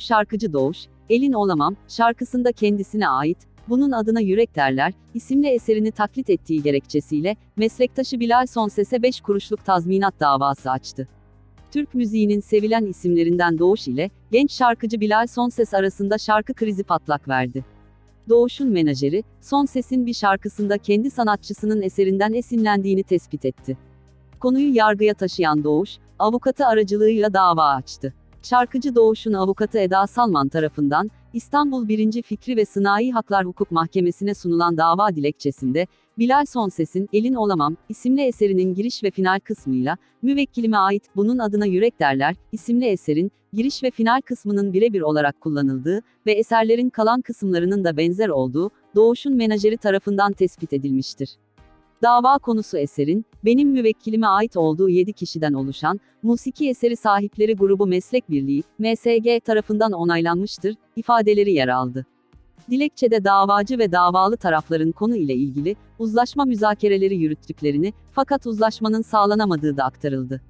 şarkıcı Doğuş, Elin Olamam, şarkısında kendisine ait, bunun adına Yürek Derler, isimli eserini taklit ettiği gerekçesiyle, meslektaşı Bilal Sonses'e 5 kuruşluk tazminat davası açtı. Türk müziğinin sevilen isimlerinden Doğuş ile, genç şarkıcı Bilal Sonses arasında şarkı krizi patlak verdi. Doğuş'un menajeri, Sonses'in bir şarkısında kendi sanatçısının eserinden esinlendiğini tespit etti. Konuyu yargıya taşıyan Doğuş, avukatı aracılığıyla dava açtı. Şarkıcı Doğuş'un avukatı Eda Salman tarafından, İstanbul 1. Fikri ve Sınai Haklar Hukuk Mahkemesi'ne sunulan dava dilekçesinde, Bilal Sonses'in Elin Olamam isimli eserinin giriş ve final kısmıyla, müvekkilime ait Bunun Adına Yürek Derler isimli eserin, giriş ve final kısmının birebir olarak kullanıldığı ve eserlerin kalan kısımlarının da benzer olduğu, Doğuş'un menajeri tarafından tespit edilmiştir. Dava konusu eserin, benim müvekkilime ait olduğu 7 kişiden oluşan, musiki eseri sahipleri grubu meslek birliği, MSG tarafından onaylanmıştır, ifadeleri yer aldı. Dilekçede davacı ve davalı tarafların konu ile ilgili, uzlaşma müzakereleri yürüttüklerini, fakat uzlaşmanın sağlanamadığı da aktarıldı.